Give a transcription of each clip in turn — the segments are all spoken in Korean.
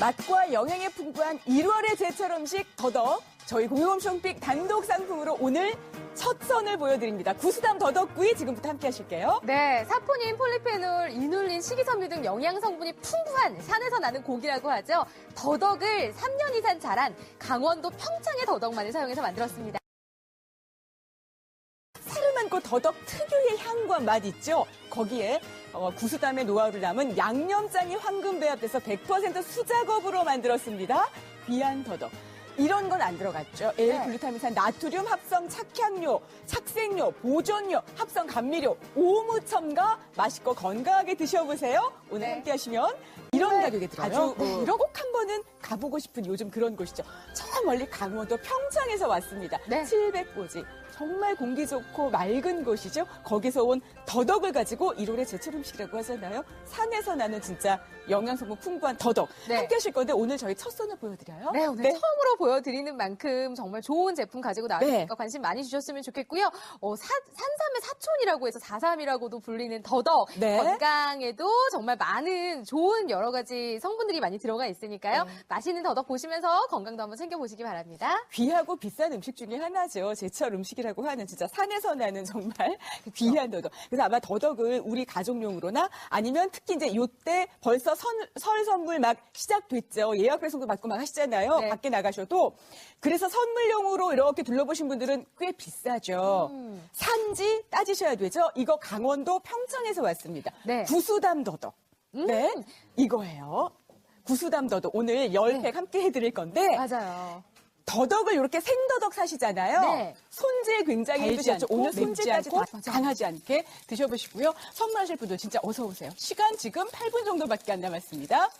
맛과 영양에 풍부한 1월의 제철 음식 더덕. 저희 공유홈쇼핑 단독 상품으로 오늘 첫 선을 보여드립니다. 구수담 더덕구이 지금부터 함께 하실게요. 네, 사포닌, 폴리페놀, 이눌린, 식이섬유 등 영양 성분이 풍부한 산에서 나는 고기라고 하죠. 더덕을 3년 이상 자란 강원도 평창의 더덕만을 사용해서 만들었습니다. 사르만고 더덕 특유의 향과 맛 있죠? 거기에 어, 구수담의 노하우를 담은 양념장이 황금 배합돼서 100% 수작업으로 만들었습니다. 귀한 더덕. 이런 건 안 들어갔죠. L글루타민산 나트륨 합성 착향료, 착색료, 보존료, 합성 감미료, 오무 첨가 맛있고 건강하게 드셔보세요. 오늘 네. 함께 하시면 이런 가격에 들어요. 아주, 네, 어. 이런 꼭 한 번은 가보고 싶은 요즘 그런 곳이죠. 저 멀리 강원도 평창에서 왔습니다. 네. 700고지. 정말 공기 좋고 맑은 곳이죠. 거기서 온 더덕을 가지고 1월의 제철 음식이라고 하잖아요. 산에서 나는 진짜 영양성분 풍부한 더덕. 네. 함께 하실 건데 오늘 저희 첫 손을 보여드려요. 네, 오늘 처음으로 보여드리는 만큼 정말 좋은 제품 가지고 나왔으니까 네. 관심 많이 주셨으면 좋겠고요. 어, 사- 산삼의 사촌이라고 해서 사삼이라고도 불리는 더덕. 네. 건강에도 정말 많은 좋은 여러 가지 성분들이 많이 들어가 있으니까요. 네. 맛있는 더덕 보시면서 건강도 한번 챙겨보시기 바랍니다. 귀하고 비싼 음식 중에 하나죠. 제철 음식이라 고 하는 진짜 산에서 나는 정말 귀한 더덕. 그래서 아마 더덕을 우리 가족용으로나 아니면 특히 이제 요때 벌써 선- 설 선물 막 시작됐죠. 예약 배송도 받고 막 하시잖아요. 네. 밖에 나가셔도. 그래서 선물용으로 이렇게 둘러보신 분들은 꽤 비싸죠. 음. 산지 따지셔야 되죠. 이거 강원도 평창에서 왔습니다. 네. 구수담 더덕. 음. 네. 이거예요. 구수담 더덕. 오늘 열 네. 팩 함께 해드릴 건데 맞아요. 더덕을 이렇게 생더덕 사시잖아요. 네. 손질 굉장히 힘드셨죠. 않고, 오늘 손질까지 다 않고. 맞아. 강하지 않게 드셔보시고요. 선물하실 분들 진짜 어서 오세요. 시간 지금 8분 정도밖에 안 남았습니다.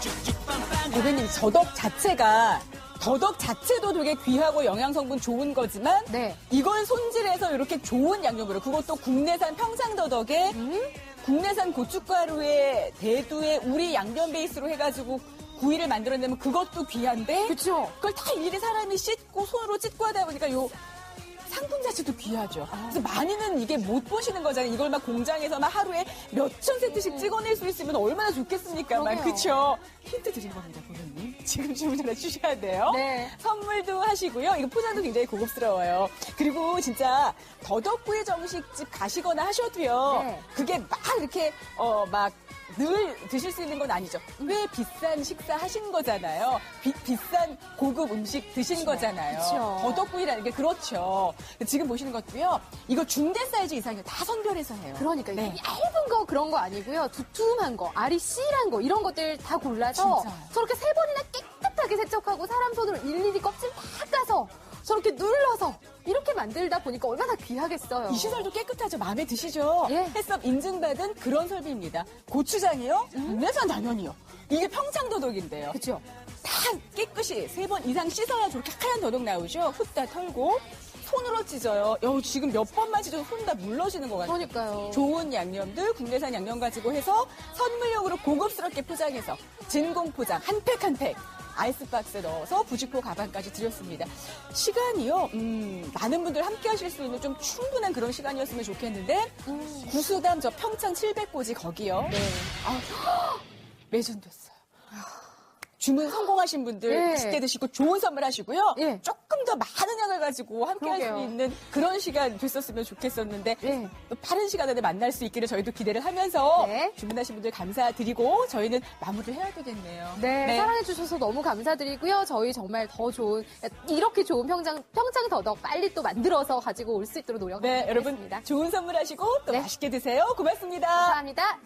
쭉쭉 빵빵 고객님, 더덕 자체가 더덕 자체도 되게 귀하고 영양 성분 좋은 거지만 네. 이걸 손질해서 이렇게 좋은 양념으로 그것도 국내산 평창더덕에 음? 국내산 고춧가루에 대두에 우리 양념 베이스로 해가지고 구이를 만들어내면 그것도 귀한데 그쵸? 그걸 다 일일이 사람이 씻고 손으로 찢고 하다 보니까 요 상품 자체도 귀하죠. 그래서 많이는 이게 못 보시는 거잖아요. 이걸 막 공장에서 막 하루에 몇 천 세트씩 찍어낼 수 있으면 얼마나 좋겠습니까? 막 음. 그러게요. 그쵸? 힌트 드린 겁니다, 고객님. 지금 주문해 주셔야 돼요. 네. 선물도 하시고요. 이거 포장도 굉장히 고급스러워요. 그리고 진짜 더덕구이 정식집 가시거나 하셔도요. 네. 그게 막 이렇게 어 막 늘 드실 수 있는 건 아니죠. 왜 비싼 식사 하신 거잖아요. 비, 비싼 고급 음식 드신 거잖아요. 그쵸. 더덕구이라는 게 그렇죠. 지금 보시는 것도요. 이거 중대 사이즈 이상이요. 다 선별해서 해요. 그러니까 네. 얇은 거 그런 거 아니고요. 두툼한 거, 알이 씨란 거 이런 것들 다 골라서 진짜요. 저렇게 세 번이나 깨끗하게 세척하고 사람 손으로 일일이 껍질 다 까서 저렇게 눌러서 이렇게 만들다 보니까 얼마나 귀하겠어요. 이 시설도 깨끗하죠. 마음에 드시죠? 예. 햇섭 인증받은 그런 설비입니다. 고추장이요? 국내산 당연히요. 이게 평창더덕인데요. 그렇죠. 다 깨끗이 세 번 이상 씻어야 저렇게 하얀 더덕 나오죠. 훗다 털고 손으로 찢어요. 여 지금 몇 번만 찢어도 손 다 물러지는 것 같아요. 그러니까요. 좋은 양념들 국내산 양념 가지고 해서 선물용으로 고급스럽게 포장해서 진공 포장 한 팩 한 팩 아이스박스에 넣어서 부직포 가방까지 드렸습니다. 시간이요, 음, 많은 분들 함께 하실 수 있는 좀 충분한 그런 시간이었으면 좋겠는데, 구수담 저 평창 700고지 거기요. 네. 아, 매진됐어요. 주문 성공하신 분들 예. 맛있게 드시고 좋은 선물 하시고요. 예. 조금 더 많은 양을 가지고 함께 할 수. 있는 그런 시간 됐었으면 좋겠었는데 예. 또 빠른 시간에 만날 수 있기를 저희도 기대를 하면서 네. 주문하신 분들 감사드리고 저희는 마무리를 해야 되겠네요. 네, 사랑해주셔서 너무 감사드리고요. 저희 정말 더 좋은, 이렇게 좋은 평창, 평창 더덕 빨리 또 만들어서 가지고 올 수 있도록 노력하겠습니다. 네, 여러분 좋은 선물 하시고 또 네. 맛있게 드세요. 고맙습니다. 감사합니다.